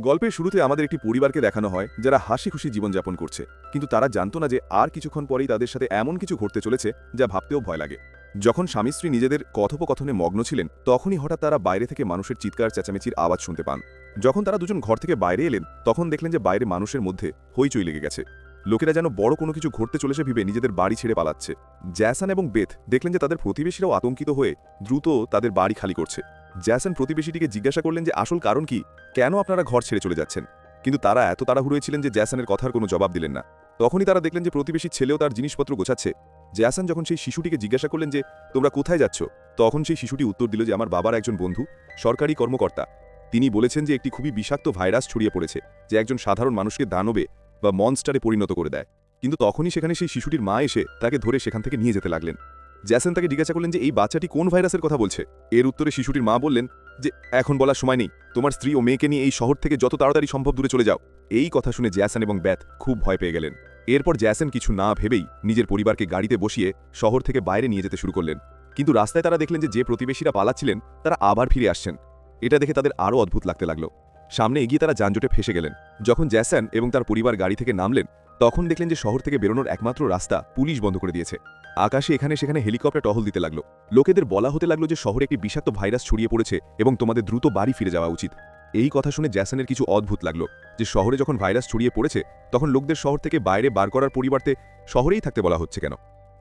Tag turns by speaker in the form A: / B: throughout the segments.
A: গল্পের শুরুতে আমাদের একটি পরিবারকে দেখানো হয়, যারা হাসি খুশি জীবনযাপন করছে। কিন্তু তারা জানতো না যে আর কিছুক্ষণ পরেই তাদের সাথে এমন কিছু ঘটতে চলেছে, যা ভাবতেও ভয় লাগে। যখন স্বামী স্ত্রী নিজেদের কথোপকথনে মগ্ন ছিলেন, তখনই হঠাৎ তারা বাইরে থেকে মানুষের চিৎকার, চেঁচামেচির আওয়াজ শুনতে পান। যখন তারা দুজন ঘর থেকে বাইরে এলেন, তখন দেখলেন যে বাইরে মানুষের মধ্যে হইচই লেগে গেছে। লোকেরা যেন বড় কোনো কিছু ঘটতে চলেছে ভেবে নিজেদের বাড়ি ছেড়ে পালাচ্ছে। জ্যাসান এবং বেথ দেখলেন যে তাদের প্রতিবেশীরাও আতঙ্কিত হয়ে দ্রুত তাদের বাড়ি খালি করছে। জ্যাসন প্রতিবেশীটিকে জিজ্ঞাসা করলেন যে আসল কারণ কি? কেন আপনারা ঘর ছেড়ে চলে যাচ্ছেন? কিন্তু তারা এত তাড়াহুড়োয় ছিলেন যে জ্যাসনের কথার কোনো জবাব দিলেন না। তখনই তারা দেখলেন যে প্রতিবেশী ছেলেও তার জিনিসপত্র গোছাচ্ছে। জ্যাসন যখন সেই শিশুটিকে জিজ্ঞাসা করলেন যে, তোমরা কোথায় যাচ্ছ? তখন সেই শিশুটি উত্তর দিল যে, আমার বাবার একজন বন্ধু, সরকারি কর্মকর্তা। তিনি বলেছেন যে একটি খুবই বিষাক্ত ভাইরাস ছড়িয়ে পড়েছে, যে একজন সাধারণ মানুষকে দানবে বা মনস্টারে পরিণত করে দেয়। কিন্তু তখনই সেখানে সেই শিশুটির মা এসে তাকে ধরে সেখান থেকে নিয়ে যেতে লাগলেন। জ্যাসন তাকে জিজ্ঞাসা করলেন যে, এই বাচ্চাটি কোন ভাইরাসের কথা বলছে? এর উত্তরে শিশুটির মা বললেন যে, এখন বলার সময় নেই। তোমার স্ত্রী ও মেয়েকে নিয়ে এই শহর থেকে যত তাড়াতাড়ি সম্ভব দূরে চলে যাও। এই কথা শুনে জ্যাসন এবং ব্যাথ খুব ভয় পেয়ে গেলেন। এরপর জ্যাসন কিছু না ভেবেই নিজের পরিবারকে গাড়িতে বসিয়ে শহর থেকে বাইরে নিয়ে যেতে শুরু করলেন। কিন্তু রাস্তায় তারা দেখলেন যে যে প্রতিবেশীরা পালাচ্ছিলেন, তারা আবার ফিরে আসছেন। এটা দেখে তাদের আরও অদ্ভুত লাগতে লাগল। সামনে এগিয়ে তারা যানজটে ফেসে গেলেন। যখন জ্যাসন এবং তার পরিবার গাড়ি থেকে নামলেন, তখন দেখলেন যে, শহর থেকে বেরোনোর একমাত্র রাস্তা পুলিশ বন্ধ করে দিয়েছে। আকাশে এখানে সেখানে হেলিকপ্টার টহল দিতে লাগল। লোকেদের বলা হতে লাগল যে শহরে একটি বিষাক্ত ভাইরাস ছড়িয়ে পড়েছে এবং তোমাদের দ্রুত বাড়ি ফিরে যাওয়া উচিত। এই কথা শুনে জ্যাসনের কিছু অদ্ভুত লাগল, যে শহরে যখন ভাইরাস ছড়িয়ে পড়েছে, তখন লোকদের শহর থেকে বাইরে বার করার পরিবর্তে শহরেই থাকতে বলা হচ্ছে কেন?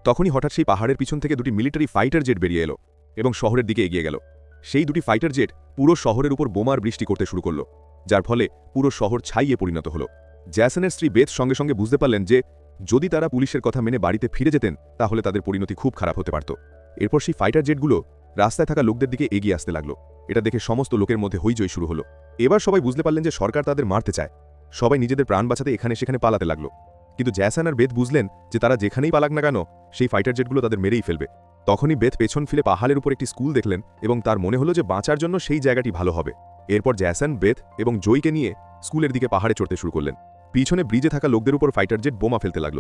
A: তখনই হঠাৎ সেই পাহাড়ের পিছন থেকে দুটি মিলিটারি ফাইটার জেট বেরিয়ে এলো এবং শহরের দিকে এগিয়ে গেল। সেই দুটি ফাইটার জেট পুরো শহরের উপর বোমার বৃষ্টি করতে শুরু করল, যার ফলে পুরো শহর ছাইয়ে পরিণত হলো। জ্যাসনের স্ত্রী বেথ সঙ্গে সঙ্গে বুঝতে পারলেন যে যদি তারা পুলিশের কথা মেনে বাড়িতে ফিরে যেতেন, তাহলে তাদের পরিণতি খুব খারাপ হতে পারত। এরপর সেই ফাইটার জেটগুলো রাস্তায় থাকা লোকদের দিকে এগিয়ে আসতে লাগল। এটা দেখে সমস্ত লোকের মধ্যে হইচই শুরু হলো। এবার সবাই বুঝতে পারলেন যে সরকার তাদের মারতে চায়। সবাই নিজেদের প্রাণ বাঁচাতে এখানে সেখানে পালাতে লাগল। কিন্তু জ্যাসান আর বেদ বুঝলেন যে তারা যেখানেই পালাক না কেন, সেই ফাইটার জেটগুলো তাদের মেরেই ফেলবে। তখনই বেদ পেছন ফিরে পাহাড়ের উপর একটি স্কুল দেখলেন এবং তার মনে হলো যে বাঁচার জন্য সেই জায়গাটি ভালো হবে। এরপর জ্যাসান, বেদ এবং জয়কে নিয়ে স্কুলের দিকে পাহাড়ে চড়তে শুরু করলেন। পিছনে ব্রিজে থাকা লোকদের উপর ফাইটার জেট বোমা ফেলতে লাগল।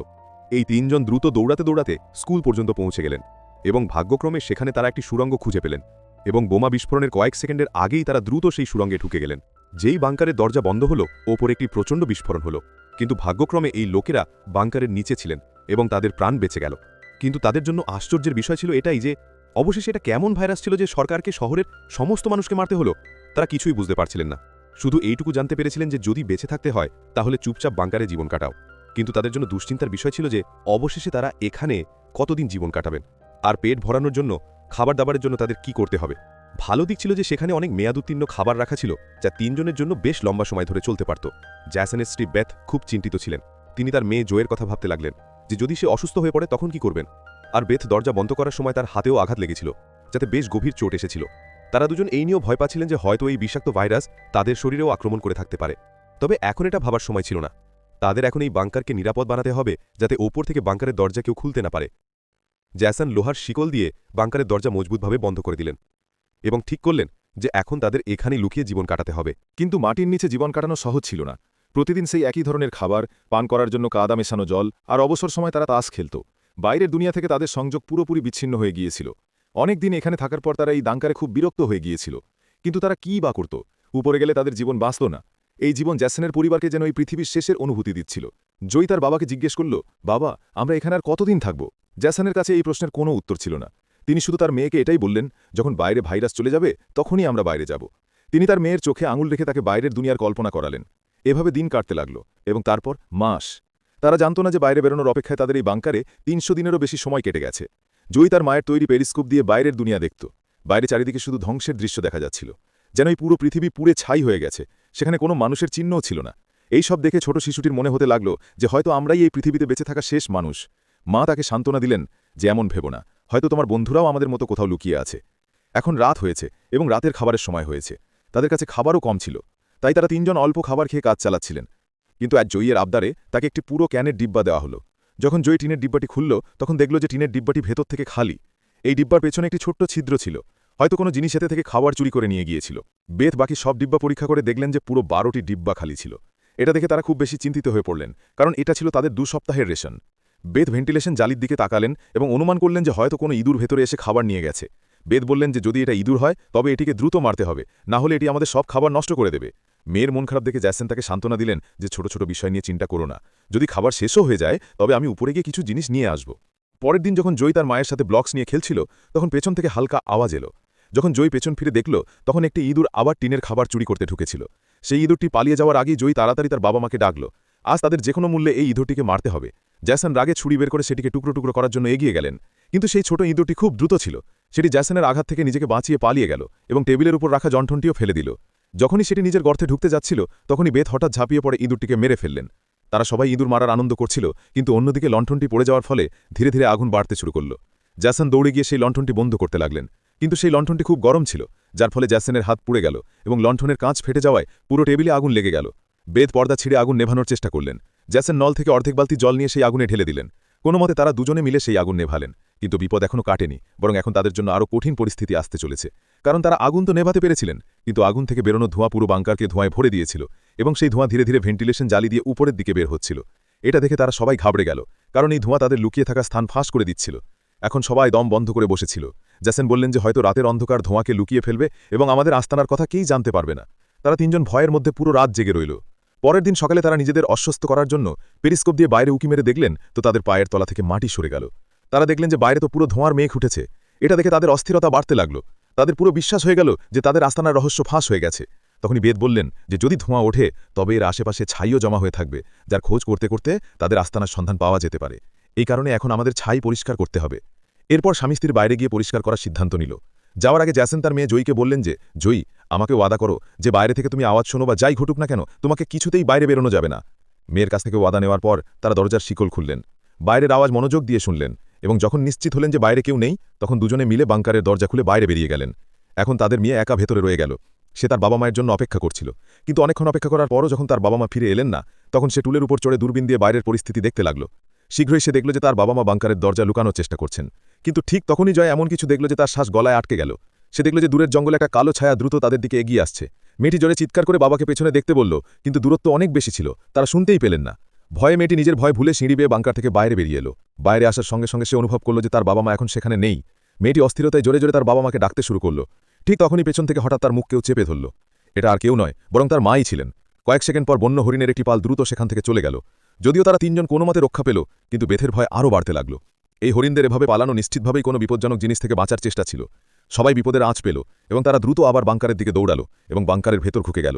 A: এই তিনজন দ্রুত দৌড়াতে দৌড়াতে স্কুল পর্যন্ত পৌঁছে গেলেন এবং ভাগ্যক্রমে সেখানে তারা একটি সুরঙ্গ খুঁজে পেলেন এবং বোমা বিস্ফোরণের কয়েক সেকেন্ডের আগেই তারা দ্রুত সেই সুরঙ্গে ঢুকে গেলেন। যেই বাংকারের দরজা বন্ধ হলো, ওপর একটি প্রচণ্ড বিস্ফোরণ হলো। কিন্তু ভাগ্যক্রমে এই লোকেরা বাংকারের নিচে ছিলেন এবং তাদের প্রাণ বেঁচে গেল। কিন্তু তাদের জন্য আশ্চর্যের বিষয় ছিল এটাই যে, অবশেষে এটা কেমন ভাইরাস ছিল যে সরকারকে শহরের সমস্ত মানুষকে মারতে হলো, তারা কিছুই বুঝতে পারছিলেন না। শুধু এইটুকু জানতে পেরেছিলেন যে যদি বেঁচে থাকতে হয়, তাহলে চুপচাপ বাংকারে জীবন কাটাও। কিন্তু তাদের জন্য দুশ্চিন্তার বিষয় ছিল যে, অবশেষে তারা এখানে কতদিন জীবন কাটাবেন? আর পেট ভরানোর জন্য খাবার দাবারের জন্য তাদের কি করতে হবে? ভালো দিক ছিল যে, সেখানে অনেক মেয়াদুত্তীর্ণ খাবার রাখা ছিল, যা তিনজনের জন্য বেশ লম্বা সময় ধরে চলতে পারত। জ্যাসনের স্ত্রী বেথ খুব চিন্তিত ছিলেন। তিনি তার মেয়ে জয়ের কথা ভাবতে লাগলেন, যে যদি সে অসুস্থ হয়ে পড়ে তখন কি করবেন? আর বেথ দরজা বন্ধ করার সময় তার হাতেও আঘাত লেগেছিল, যাতে বেশ গভীর চোট এসেছিল। তারা দুজন এই নিয়েও ভয় পাচ্ছিলেন যে হয়তো এই বিষাক্ত ভাইরাস তাদের শরীরেও আক্রমণ করে থাকতে পারে। তবে এখন এটা ভাবার সময় ছিল না। তাদের এখন এই বাংকারকে নিরাপদ বানাতে হবে যাতে ওপর থেকে বাংকারের দরজা কেউ খুলতে না পারে। জ্যাসন লোহার শিকল দিয়ে বাংকারের দরজা মজবুতভাবে বন্ধ করে দিলেন এবং ঠিক করলেন যে এখন তাদের এখানেই লুকিয়ে জীবন কাটাতে হবে।
B: কিন্তু মাটির নিচে জীবন কাটানো সহজ ছিল না। প্রতিদিন সেই একই ধরনের খাবার, পান করার জন্য কাদা মেশানো জল আর অবসর সময় তারা তাস খেলত। বাইরের দুনিয়া থেকে তাদের সংযোগ পুরোপুরি বিচ্ছিন্ন হয়ে গিয়েছিল। অনেক দিন এখানে থাকার পর তারা এই দাঙ্কারে খুব বিরক্ত হয়ে গিয়েছিল। কিন্তু তারা কী বা করত? উপরে গেলে তাদের জীবন বাঁচত না। এই জীবন জ্যাসনের পরিবারকে যেন এই পৃথিবীর শেষের অনুভূতি দিচ্ছিল। জয়ী তার বাবাকে জিজ্ঞেস করল, বাবা, আমরা এখানে আর কতদিন থাকব? জ্যাসনের কাছে এই প্রশ্নের কোনো উত্তর ছিল না। তিনি শুধু তার মেয়েকে এটাই বললেন, যখন বাইরে ভাইরাস চলে যাবে, তখনই আমরা বাইরে যাব। তিনি তার মেয়ের চোখে আঙুল রেখে তাকে বাইরের দুনিয়ার কল্পনা করালেন। এভাবে দিন কাটতে লাগল এবং তারপর মাস। তারা জানত না যে বাইরে বেরোনোর অপেক্ষায় তাদের এই বাংকারে তিনশো দিনেরও বেশি সময় কেটে গেছে। জয়ী তার মায়ের তৈরি পেরিস্কোপ দিয়ে বাইরের দুনিয়া দেখত। বাইরে চারিদিকে শুধু ধ্বংসের দৃশ্য দেখা যাচ্ছিল। যেন এই পুরো পৃথিবী পুড়ে ছাই হয়ে গেছে। সেখানে কোনো মানুষের চিহ্নও ছিল না। এই সব দেখে ছোট শিশুটির মনে হতে লাগল যে হয়তো আমরাই এই পৃথিবীতে বেঁচে থাকা শেষ মানুষ। মা তাকে সান্ত্বনা দিলেন যে এমন ভেব না। হয়তো তোমার বন্ধুরাও আমাদের মতো কোথাও লুকিয়ে আছে। এখন রাত হয়েছে এবং রাতের খাবারের সময় হয়েছে। তাদের কাছে খাবারও কম ছিল। তাই তারা তিনজন অল্প খাবার খেয়ে কাজ চালাচ্ছিলেন। কিন্তু এক জয়ীর আবদারে তাকে একটি পুরো ক্যানের ডিব্বা দেওয়া হলো। যখন জয়ী টিনের ডিব্বাটি খুলল, তখন দেখল যে টিনের ডিব্বাটি ভেতর থেকে খালি। এই ডিব্বার পেছনে একটি ছোট্ট ছিদ্র ছিল। হয়তো কোনো জিনিস এতে থেকে খাবার চুরি করে নিয়ে গিয়েছিল। বেদ বাকি সব ডিব্বা পরীক্ষা করে দেখলেন যে পুরো বারোটি ডিব্বা খালি ছিল। এটা দেখে তারা খুব বেশি চিন্তিত হয়ে পড়লেন, কারণ এটা ছিল তাদের দু সপ্তাহের রেশন। বেদ ভেন্টিলেশন জালির দিকে তাকালেন এবং অনুমান করলেন যে হয়তো কোনো ইঁদুর ভেতরে এসে খাবার নিয়ে গেছে। বেদ বললেন যে যদি এটা ইঁদুর হয়, তবে এটিকে দ্রুত মারতে হবে, না হলে এটি আমাদের সব খাবার নষ্ট করে দেবে।
A: মেয়ের মন খারাপ দেখে জ্যাসেন তাকে সান্ত্বনা দিলেন যে ছোট ছোট বিষয় নিয়ে চিন্তা করো না। যদি খাবার শেষও হয়ে যায়, তবে আমি উপরে গিয়ে কিছু জিনিস নিয়ে আসব। পরের দিন যখন জয় তার মায়ের সাথে ব্লকস নিয়ে খেলছিল, তখন পেছন থেকে হালকা আওয়াজ এলো। যখন জয় পেছন ফিরে দেখল, তখন একটি ইঁদুর আবার টিনের খাবার চুরি করতে ঢুকেছিল। সেই ইঁদুরটি পালিয়ে যাওয়ার আগেই জয় তাড়াতাড়ি তার বাবা মাকে ডাকল। আজ তাদের যে কোনো মূল্যে এই ইঁদুরটিকে মারতে হবে। জ্যাসন রাগে ছুরি বের করে সেটিকে টুকরো টুকরো করার জন্য এগিয়ে গেলেন। কিন্তু সেই ছোট ইঁদুরটি খুব দ্রুত ছিল। সেটি জ্যাসনের আঘাত থেকে নিজেকে বাঁচিয়ে পালিয়ে গেল এবং টেবিলের উপর রাখা জন্ঠনটিও ফেলে দিল। যখনই সেটি নিজের গর্তে ঢুকতে যাচ্ছিল, তখনই বেত হঠাৎ ঝাঁপিয়ে পড়ে ইঁদুরটিকে মেরে ফেললেন। তারা সবাই ইঁদুর মারার আনন্দ করছিল, কিন্তু অন্যদিকে লণ্ঠনটি পড়ে যাওয়ার ফলে ধীরে ধীরে আগুন বাড়তে শুরু করল। জ্যাসন দৌড়ে গিয়ে সেই লণ্ঠনটি বন্ধ করতে লাগলেন। কিন্তু সেই লণ্ঠনটি খুব গরম ছিল, যার ফলে জ্যাসনের হাত পুড়ে গেল এবং লণ্ঠনের কাঁচ ফেটে যাওয়ায় পুরো টেবিলে আগুন লেগে গেল। বেদ পর্দা ছিঁড়ে আগুন নেভানোর চেষ্টা করলেন। জ্যাসন নল থেকে অর্ধেক বালতি জল নিয়ে সেই আগুনে ঢেলে দিলেন। কোনো মতে তারা দুজনে মিলে সেই আগুন নেভালেন, কিন্তু বিপদ এখনও কাটেনি, বরং এখন তাদের জন্য আরও কঠিন পরিস্থিতি আসতে চলেছে। কারণ তারা আগুন তো নেভাতে পেরেছিলেন, কিন্তু আগুন থেকে বেরোনো ধোঁয়া পুরো বাংকারকে ধোঁয়ায় ভরে দিয়েছিল এবং সেই ধোঁয়া ধীরে ধীরে ভেন্টিলেশন জালি দিয়ে উপরের দিকে বের হচ্ছিল। এটা দেখে তারা সবাই ঘাবড়ে গেল, কারণ এই ধোঁয়া তাদের লুকিয়ে থাকা স্থান ফাঁস করে দিচ্ছিল। এখন সবাই দম বন্ধ করে বসেছিল। জ্যাসেন বললেন যে হয়তো রাতের অন্ধকার ধোঁয়াকে লুকিয়ে ফেলবে এবং আমাদের আস্তানার কথা কেই জানতে পারবে না। তারা তিনজন ভয়ের মধ্যে পুরো রাত জেগে রইল। পরের দিন সকালে তারা নিজেদের অস্বস্ত করার জন্য পেরিস্কোপ দিয়ে বাইরে উকি মেরে দেখলেন তো তাদের পায়ের তলা থেকে মাটি সরে গেল। তারা দেখলেন যে বাইরে তো পুরো ধোঁয়ার মেঘ উঠেছে। এটা দেখে তাদের অস্থিরতা বাড়তে লাগল। তাদের পুরো বিশ্বাস হয়ে গেল যে তাদের আস্তানার রহস্য ফাঁস হয়ে গেছে। তখনই বেদ বললেন যে, যদি ধোঁয়া ওঠে, তবে এর আশেপাশে ছাইও জমা হয়ে থাকবে, যার খোঁজ করতে করতে তাদের আস্তানার সন্ধান পাওয়া যেতে পারে। এই কারণে এখন আমাদের ছাই পরিষ্কার করতে হবে। এরপর স্বামী বাইরে গিয়ে পরিষ্কার করার সিদ্ধান্ত নিল। যাওয়ার আগে জ্যাসেন তার মেয়ে জয়ীকে বললেন যে, জয়ী, আমাকে ওয়াদা করো যে, বাইরে থেকে তুমি আওয়াজ শোনো বা যাই ঘটুক না কেন, তোমাকে কিছুতেই বাইরে বেরোনো যাবে না। মেয়ের কাছ থেকে ওয়াদা নেওয়ার পর তারা দরজার শিকল খুললেন। বাইরের আওয়াজ মনোযোগ দিয়ে শুনলেন। এবং যখন নিশ্চিত হলেন যে বাইরে কেউ নেই, তখন দুজনে মিলে বাংকারের দরজা খুলে বাইরে বেরিয়ে গেলেন। এখন তাদের মেয়ে একা ভেতরে রয়ে গেল। সে তার বাবা মায়ের জন্য অপেক্ষা করছিল। কিন্তু অনেকক্ষণ অপেক্ষা করার পরও যখন তার বাবা মা ফিরে এলেন না, তখন সে টুলের উপর চড়ে দূরবীন দিয়ে বাইরের পরিস্থিতি দেখতে লাগল। শীঘ্রই সে দেখল যে তার বাবা মা বাংকারের দরজা লুকানোর চেষ্টা করছেন। কিন্তু ঠিক তখনই জয় এমন কিছু দেখল যে তার শ্বাস গলায় আটকে গেল। সে দেখল যে দূরের জঙ্গলে একটা কালো ছায়া দ্রুত তাদের দিকে এগিয়ে আসছে। মেয়েটি জোরে চিৎকার করে বাবাকে পেছনে দেখতে বলল, কিন্তু দূরত্ব অনেক বেশি ছিল। তারা শুনতেই পেলেন না। ভয়ে মেয়েটি নিজের ভয় ভুলে সিঁড়ি বেয়ে বাংকার থেকে বাইরে বেরিয়ে এলো। বাইরে আসার সঙ্গে সঙ্গে সে অনুভব করল যে তার বাবা মা এখন সেখানে নেই। মেয়েটি অস্থিরতায় জোরে জোরে তার বাবা মাকে ডাকতে শুরু করল। ঠিক তখনই পেছন থেকে হঠাৎ তার মুখ কেউ চেপে ধরল। এটা আর কেউ নয়, বরং তার মাই ছিলেন। কয়েক সেকেন্ড পর বন্য হরিণের একটি পাল দ্রুত সেখান থেকে চলে গেল। যদিও তারা তিনজন কোনো মতে রক্ষা পেল, কিন্তু বেথের ভয় আরও বাড়তে লাগল। এই হরিণদের এভাবে পালানো নিশ্চিতভাবেই কোনো বিপজ্জনক জিনিস থেকে বাঁচার চেষ্টা ছিল। সবাই বিপদের আঁচ পেল, এবং তারা দ্রুত আবার বাংকারের দিকে দৌড়ালো, এবং বাংকারের ভেতর ঢুকে গেল।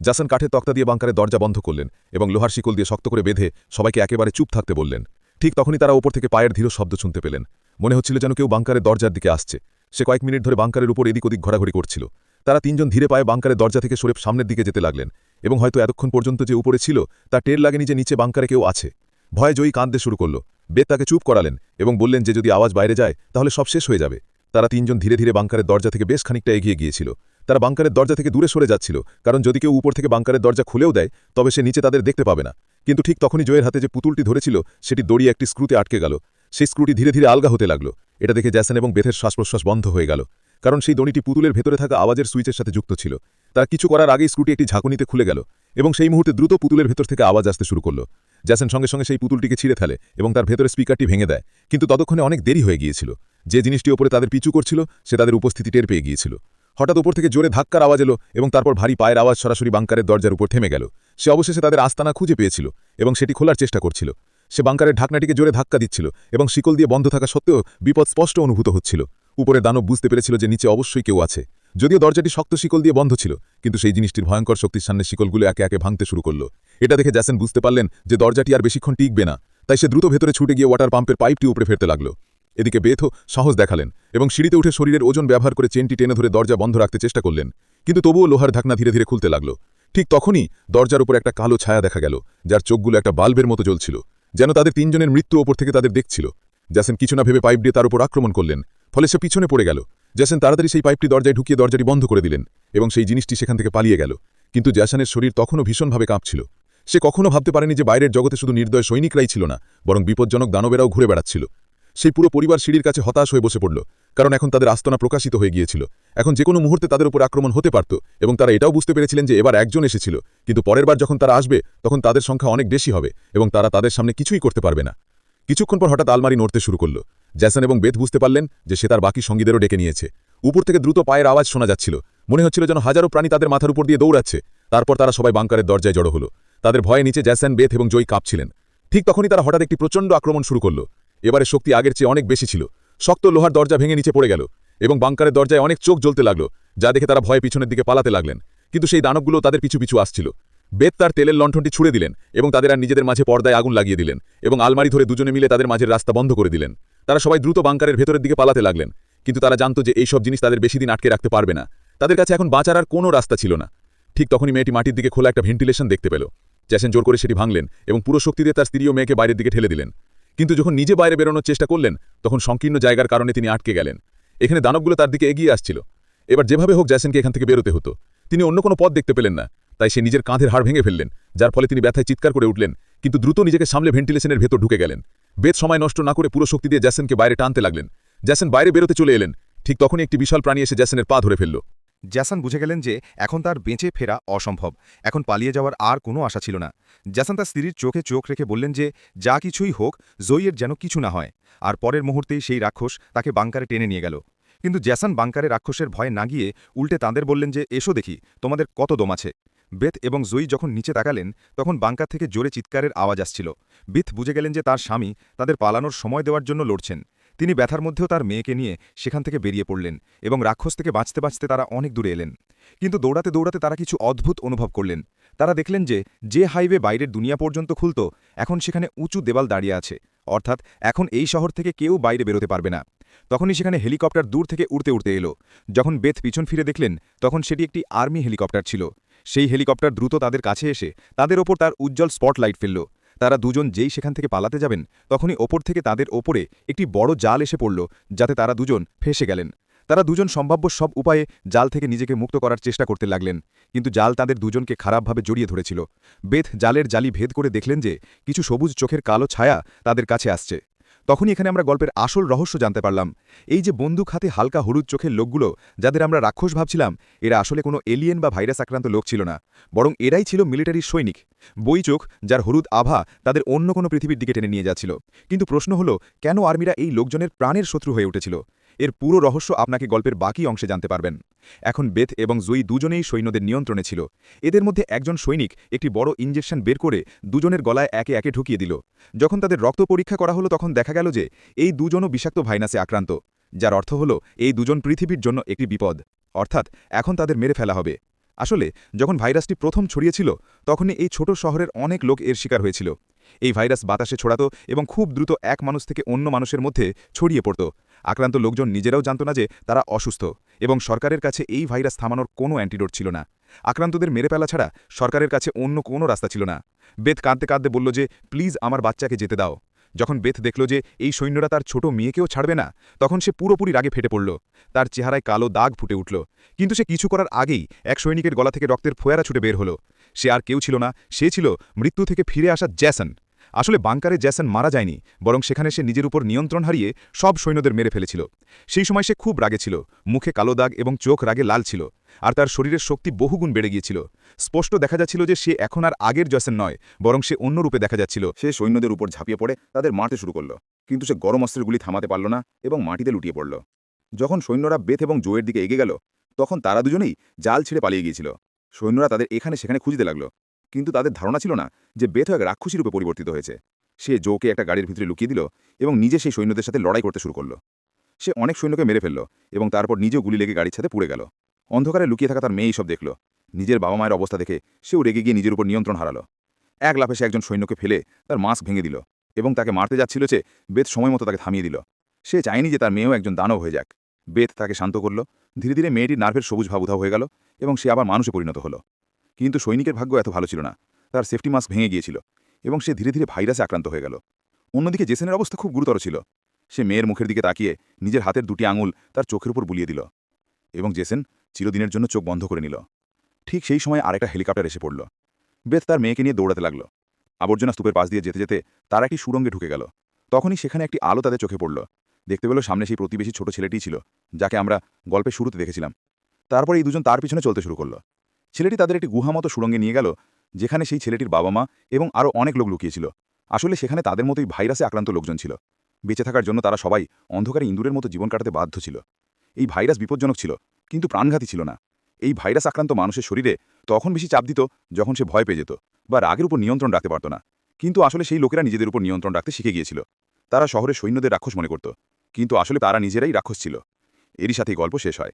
A: জাসন কাঠের তক্তা দিয়ে বাংকারের দরজা বন্ধ করলেন এবং লোহার শিকল দিয়ে শক্ত করে বেঁধে সবাইকে একেবারে চুপ থাকতে বললেন। ঠিক তখনই তারা ওপর থেকে পায়ের ধীর শব্দ শুনতে পেলেন। মনে হচ্ছিল যেন কেউ বাংকারের দরজার দিকে আসছে। সে কয়েক মিনিট ধরে বাংকারের উপর এদিক ওদিক ঘোরাঘুরি করছিল। তারা তিনজন ধীরে পায়ে বাংকারের দরজা থেকে সরে সামনের দিকে যেতে লাগলেন এবং হয়তো এতক্ষণ পর্যন্ত যে উপরে ছিল তা টের লাগেনি যে নিচে বাংকারে কেউ আছে। ভয়ে জয়ী কাঁদতে শুরু করল। বেদ তাকে চুপ করালেন এবং বললেন যে যদি আওয়াজ বাইরে যায়, তাহলে সব শেষ হয়ে যাবে। তারা তিনজন ধীরে ধীরে বাংকারের দরজা থেকে বেশ খানিকটা এগিয়ে গিয়েছিল। তারা বাংকারের দরজা থেকে দূরে সরে যাচ্ছিল, কারণ যদি কেউ উপর থেকে বাংকারের দরজা খুলেও দেয়, তবে সে নিচে তাদের দেখতে পাবে না। কিন্তু ঠিক তখনই জয়ের হাতে যে পুতুলটি ধরেছিল, সেটি দড়ি একটি স্ক্রুতে আটকে গেল। সেই স্ক্রুটি ধীরে ধীরে আলগা হতে লাগল। এটা দেখে জ্যাসন এবং বেথের শ্বাস প্রশ্বাস বন্ধ হয়ে গেল, কারণ সেই দড়িটি পুতুলের ভেতরে থাকা আওয়াজের সুইচের সাথে যুক্ত ছিল। তারা কিছু করার আগেই স্ক্রুটি একটি ঝাঁকুনিতে খুলে গেল, এবং সেই মুহূর্তে দ্রুত পুতুলের ভেতর থেকে আওয়াজ আসতে শুরু করল। জ্যাসন সঙ্গে সঙ্গে সেই পুতুলটিকে ছিঁড়ে ফেলে, এবং তার ভেতরে স্পিকারটি ভেঙে দেয়। কিন্তু ততক্ষণে অনেক দেরি হয়ে গিয়েছিল। যে জিনিসটি ওপরে তাদের পিছু করছিল, সে তাদের উপস্থিতি টের পেয়ে গিয়েছিল। হঠাৎ উপর থেকে জোরে ধাক্কার আওয়াজ এলো এবং তারপর ভারী পায়ের আওয়াজ সরাসরি বাংকারের দরজার উপর থেমে গেল। সে অবশেষে তাদের আস্তানা খুঁজে পেয়েছিল এবং সেটি খোলার চেষ্টা করছিল। সে বাংকারের ঢাকনাটিকে জোরে ধাক্কা দিচ্ছিল এবং শিকল দিয়ে বন্ধ থাকা সত্ত্বেও বিপদ স্পষ্ট অনুভূত হচ্ছিল। উপরে দানব বুঝতে পেরেছিল যে নিচে অবশ্যই কেউ আছে। যদিও দরজাটি শক্ত শিকল দিয়ে বন্ধ ছিল, কিন্তু সেই জিনিসটির ভয়ঙ্কর শক্তির সামনে শিকলগুলো একে একে ভাঙতে শুরু করল। এটা দেখে জ্যাসেন বুঝতে পারলেন যে দরজাটি আর বেশিক্ষণ টিকবে না, তাই সে দ্রুত ভেতরে ছুটে গিয়ে ওয়াটার পাম্পের পাইপটি উপরে ফেরতে লাগল। এদিকে বেথও সাহস দেখালেন এবং সিঁড়িতে উঠে শরীরের ওজন ব্যবহার করে চেনটি টেনে ধরে দরজা বন্ধ রাখতে চেষ্টা করলেন। কিন্তু তবুও লোহার ঢাকনা ধীরে ধীরে খুলতে লাগল। ঠিক তখনই দরজার উপর একটা কালো ছায়া দেখা গেল, যার চোখগুলো একটা বাল্বের মতো জ্বলছিল, যেন তাদের তিনজনের মৃত্যু ওপর থেকে তাদের দেখছিল। জ্যাসেন কিছু না ভেবে পাইপ দিয়ে তার উপর আক্রমণ করলেন, ফলে সে পিছনে পড়ে গেল। জ্যাসেন তাড়াতাড়ি সেই পাইপটি দরজায় ঢুকিয়ে দরজাটি বন্ধ করে দিলেন এবং সেই জিনিসটি সেখান থেকে পালিয়ে গেল। কিন্তু জ্যাসনের শরীর তখনও ভীষণভাবে কাঁপছিল। সে কখনো ভাবতে পারেনি যে বাইরের জগতে শুধু নির্দয় সৈনিকরাই ছিল না, বরং বিপজ্জনক দানবেরাও ঘুরে বেড়াচ্ছিল। সেই পুরো পরিবার সিঁড়ির কাছে হতাশ হয়ে বসে পড়ল, কারণ এখন তাদের আস্তনা প্রকাশিত হয়ে গিয়েছিল। এখন যে কোনো মুহূর্তে তাদের উপর আক্রমণ হতে পারত, এবং তারা এটাও বুঝতে পেরেছিলেন যে এবার একজন এসেছিল। কিন্তু পরের বার যখন তারা আসবে, তখন তাদের সংখ্যা অনেক বেশি হবে, এবং তারা তাদের সামনে কিছুই করতে পারবে না। কিছুক্ষণ পর হঠাৎ আলমারি নড়তে শুরু করল। জ্যাসন এবং বেদ বুঝতে পারলেন যে সে তার বাকি সঙ্গীদেরও ডেকে নিয়েছে। উপর থেকে দ্রুত পায়ের আওয়াজ শোনা যাচ্ছিল। মনে হচ্ছিল যেন হাজারো প্রাণী তাদের মাথার উপর দিয়ে দৌড়াচ্ছে।
C: তারপর তারা সবাই বাংকারের দরজায় জড়ো হলো। তাদের ভয়ে নিচে জ্যাসন, বেথ এবং জয়ী কাঁপছিলেন। ঠিক তখনই তারা হঠাৎ একটি প্রচণ্ড আক্রমণ শুরু করল। এবারে শক্তি আগের চেয়ে অনেক বেশি ছিল। শক্ত লোহার দরজা ভেঙে নিচে পড়ে গেল এবং বাংকারের দরজায় অনেক চোখ জ্বলতে লাগল, যা দেখে তারা ভয়ে পিছনের দিকে পালাতে লাগলেন। কিন্তু সেই দানবগুলো তাদের পিছু পিছু আসছিল। বেদ তার তেলের লণ্ঠনটি ছুড়ে দিলেন এবং তাদের আর নিজেদের মাঝে পর্দায় আগুন লাগিয়ে দিলেন এবং আলমারি ধরে দুজনে মিলে তাদের মাঝের রাস্তা বন্ধ করে দিলেন। তারা সবাই দ্রুত বাংকারের ভেতরের দিকে পালাতে লাগলেন, কিন্তু তারা জানতো যে এই সব জিনিস তাদের বেশি দিন আটকে রাখতে পারবে না। তাদের কাছে এখন বাঁচার আর কোনো রাস্তা ছিল না। ঠিক তখনই মেয়েটি মাটির দিকে খোলা একটা ভেন্টিলেশন দেখতে পেল। জ্যাসেন জোর করে সেটি ভাঙলেন এবং পুরো শক্তি দিয়ে তার স্ত্রী ও মেয়েকে বাইরের দিকে ঠেলে দিলেন। কিন্তু যখন নিজে বাইরে বেরোনোর চেষ্টা করলেন, তখন সংকীর্ণ জায়গার কারণে তিনি আটকে গেলেন। এখানে দানবগুলো তার দিকে এগিয়ে আসছিল। এবার যেভাবে হোক জ্যাসেনকে এখান থেকে বেরোতে হতো। তিনি অন্য কোনো পথ দেখতে পেলেন না, তাই সে নিজের কাঁধের হাড় ভেঙে ফেললেন, যার ফলে তিনি ব্যথায় চিৎকার করে উঠলেন, কিন্তু দ্রুত নিজেকে সামলে ভেন্টিলেশনের ভেতর ঢুকে গেলেন। বেদ সময় নষ্ট না করে পুরো শক্তি দিয়ে জ্যাসেনকে বাইরে টানতে লাগলেন। জ্যাসেন বাইরে বেরোতে চলে এলেন। ঠিক তখনই একটি বিশাল প্রাণী এসে জ্যাসেনের পা ধরে ফেলল।
A: জ্যাসান বুঝে গেলেন যে এখন তার বেঁচে ফেরা অসম্ভব। এখন পালিয়ে যাওয়ার আর কোনো আশা ছিল না। জ্যাসান তার স্ত্রীর চোখে চোখ রেখে বললেন যে, যা কিছুই হোক জয়ীর যেন কিছু না হয়। আর পরের মুহূর্তেই সেই রাক্ষস তাকে বাংকারে টেনে নিয়ে গেল। কিন্তু জ্যাসান বাংকারে রাক্ষসের ভয়ে না গিয়ে উল্টে তাঁদের বললেন যে, এসো দেখি, তোমাদের কত দম আছে? বেথ এবং জয়ী যখন নিচে তাকালেন, তখন বাংকার থেকে জোরে চিৎকারের আওয়াজ আসছিল। বিথ বুঝে গেলেন যে তার স্বামী তাদের পালানোর সময় দেওয়ার জন্য লড়ছেন। তিনি ব্যথার মধ্যেও তার মেয়েকে নিয়ে সেখান থেকে বেরিয়ে পড়লেন এবং রাক্ষস থেকে বাঁচতে বাঁচতে তারা অনেক দূরে এলেন। কিন্তু দৌড়াতে দৌড়াতে তারা কিছু অদ্ভুত অনুভব করলেন। তারা দেখলেন যে যে হাইওয়ে বাইরের দুনিয়া পর্যন্ত খুলত, এখন সেখানে উঁচু দেওয়াল দাঁড়িয়ে আছে। অর্থাৎ এখন এই শহর থেকে কেউ বাইরে বেরোতে পারবে না। তখনই সেখানে হেলিকপ্টার দূর থেকে উড়তে উড়তে এলো। যখন বেথ পিছন ফিরে দেখলেন, তখন সেটি একটি আর্মি হেলিকপ্টার ছিল। সেই হেলিকপ্টার দ্রুত তাদের কাছে এসে তাদের ওপর তার উজ্জ্বল স্পটলাইট ফেলল। তারা দুজন যেই সেখান থেকে পালাতে যাবেন, তখনই ওপর থেকে তাদের ওপরে একটি বড় জাল এসে পড়ল, যাতে তারা দুজন ফেসে গেলেন। তারা দুজন সম্ভাব্য সব উপায়ে জাল থেকে নিজেকে মুক্ত করার চেষ্টা করতে লাগলেন, কিন্তু জাল তাদের দুজনকে খারাপভাবে জড়িয়ে ধরেছিল। বেথ জালের জালি ভেদ করে দেখলেন যে কিছু সবুজ চোখের কালো ছায়া তাদের কাছে আসছে। তখনই এখানে আমরা গল্পের আসল রহস্য জানতে পারলাম। এই যে বন্দুক হাতে হালকা হলুদ চোখের লোকগুলো, যাদের আমরা রাক্ষস ভাবছিলাম, এরা আসলে কোনো এলিয়েন বা ভাইরাস আক্রান্ত লোক ছিল না, বরং এরাই ছিল মিলিটারির সৈনিক। বই চোখ, যার হলুদ আভা, তাদের অন্য কোনো পৃথিবীর দিকে টেনে নিয়ে যাচ্ছিল। কিন্তু প্রশ্ন হলো, কেন আর্মিরা এই লোকজনের প্রাণের শত্রু হয়ে উঠেছিল? এর পুরো রহস্য আপনাকে গল্পের বাকি অংশে জানতে পারবেন। এখন বেথ এবং জয়ী দুজনেই সৈন্যদের নিয়ন্ত্রণে ছিল। এদের মধ্যে একজন সৈনিক একটি বড় ইঞ্জেকশন বের করে দুজনের গলায় একে একে ঢুকিয়ে দিল। যখন তাদের রক্ত পরীক্ষা করা হলো তখন দেখা গেল যে এই দুজনও বিষাক্ত ভাইনাসে আক্রান্ত, যার অর্থ হল এই দুজন পৃথিবীর জন্য একটি বিপদ। অর্থাৎ এখন তাদের মেরে ফেলা হবে। আসলে যখন ভাইরাসটি প্রথম ছড়িয়েছিল, তখনই এই ছোট শহরের অনেক লোক এর শিকার হয়েছিল। এই ভাইরাস বাতাসে ছড়াতো এবং খুব দ্রুত এক মানুষ থেকে অন্য মানুষের মধ্যে ছড়িয়ে পড়ত। আক্রান্ত লোকজন নিজেরাও জানত না যে তারা অসুস্থ, এবং সরকারের কাছে এই ভাইরাস থামানোর কোনো অ্যান্টিডোট ছিল না। আক্রান্তদের মেরে ফেলা ছাড়া সরকারের কাছে অন্য কোনো রাস্তা ছিল না। বেদ কাঁদতে কাঁদতে বলল যে, প্লিজ আমার বাচ্চাকে যেতে দাও। যখন বেথ দেখল যে এই সৈন্যরা তার ছোট মেয়েকেও ছাড়বে না, তখন সে পুরোপুরি রাগে ফেটে পড়ল। তার চেহারায় কালো দাগ ফুটে উঠল। কিন্তু সে কিছু করার আগেই এক সৈনিকের গলা থেকে রক্তের ফোয়ারা ছুটে বের হলো। সে আর কেউ ছিল না, সে ছিল মৃত্যু থেকে ফিরে আসা জ্যাসন। আসলে বাংকারে জ্যাসন মারা যায়নি, বরং সেখানে সে নিজের উপর নিয়ন্ত্রণ হারিয়ে সব সৈন্যদের মেরে ফেলেছিল। সেই সময় সে খুব রাগে ছিল, মুখে কালো দাগ এবং চোখ রাগে লাল ছিল, আর তার শরীরের শক্তি বহুগুণ বেড়ে গিয়েছিল। স্পষ্ট দেখা যাচ্ছিল যে সে এখন আর আগের জসেন নয়, বরং সে অন্য রূপে দেখা যাচ্ছিল।
D: সে সৈন্যদের উপর ঝাঁপিয়ে পড়ে, তাদের মারতে শুরু করল। কিন্তু সে গরম অস্ত্রের গুলি থামাতে পারল না এবং মাটিতে লুটিয়ে পড়ল। যখন সৈন্যরা বেথ এবং জোয়ের দিকে এগিয়ে গেল, তখন তারা দুজনেই জাল ছেড়ে পালিয়ে গিয়েছিল। সৈন্যরা তাদের এখানে সেখানে খুঁজতে লাগল। কিন্তু তাদের ধারণা ছিল না যে বেথ এক রাক্ষসী রূপে পরিবর্তিত হয়েছে। সে জোকে একটা গাড়ির ভিতরে লুকিয়ে দিল এবং নিজে সেই সৈন্যদের সাথে লড়াই করতে শুরু করল। সে অনেক সৈন্যকে মেরে ফেলল এবং তারপর নিজেও গুলি লেগে গাড়ির সাথে পুড়ে গেল। অন্ধকারে লুকিয়ে থাকা তার মেয়েই সব দেখল। নিজের বাবা মায়ের অবস্থা দেখে সেও রেগে গিয়ে নিজের উপর নিয়ন্ত্রণ হারালো। এক লাফে সে একজন সৈন্যকে ফেলে তার মাস্ক ভেঙে দিল এবং তাকে মারতে যাচ্ছিল যে বেদ সময় মতো তাকে থামিয়ে দিল। সে চায়নি যে তার মেয়েও একজন দানব হয়ে যাক। বেদ তাকে শান্ত করল। ধীরে ধীরে মেয়েটির নার্ভের সবুজ ভাব উধাও হয়ে গেল এবং সে আবার মানুষে পরিণত হলো। কিন্তু সৈনিকের ভাগ্য এত ভালো ছিল না। তার সেফটি মাস্ক ভেঙে গিয়েছিল এবং সে ধীরে ধীরে ভাইরাসে আক্রান্ত হয়ে গেল। অন্যদিকে জেসেনের অবস্থা খুব গুরুতর ছিল। সে মেয়ের মুখের দিকে তাকিয়ে নিজের হাতের দুটি আঙুল তার চোখের উপর বুলিয়ে দিল এবং জেসেন চিরদিনের জন্য চোখ বন্ধ করে নিল। ঠিক সেই সময় আরেকটা হেলিকপ্টার এসে পড়ল। বেথ তার মেয়েকে নিয়ে দৌড়াতে লাগল। আবর্জনা স্তূপের পাশ দিয়ে যেতে যেতে তারা একটি সুরঙ্গে ঢুকে গেল। তখনই সেখানে একটি আলো তাদের চোখে পড়ল। দেখতে পেল সামনে সেই প্রতিবেশী ছোট ছেলেটি ছিল, যাকে আমরা গল্পের শুরুতে দেখেছিলাম। তারপর এই দুজন তার পিছনে চলতে শুরু করল। ছেলেটি তাদের একটি গুহা মতো সুরঙ্গে নিয়ে গেল, যেখানে সেই ছেলেটির বাবা মা এবং আরও অনেক লোক লুকিয়েছিল। আসলে সেখানে তাদের মতোই ভাইরাসে আক্রান্ত লোকজন ছিল। বেঁচে থাকার জন্য তারা সবাই অন্ধকারে ইঁদুরের মতো জীবন কাটাতে বাধ্য ছিল। এই ভাইরাস বিপজ্জনক ছিল, কিন্তু প্রাণঘাতী ছিল না। এই ভাইরাস আক্রান্ত মানুষের শরীরে তখন বেশি চাপ দিত যখন সে ভয় পেয়ে যেত বা রাগের উপর নিয়ন্ত্রণ রাখতে পারত না। কিন্তু আসলে সেই লোকেরা নিজেদের উপর নিয়ন্ত্রণ রাখতে শিখে গিয়েছিল। তারা শহরের সৈন্যদের রাক্ষস মনে করত, কিন্তু আসলে তারা নিজেরাই রাক্ষস ছিল। এরই সাথেই গল্প শেষ হয়।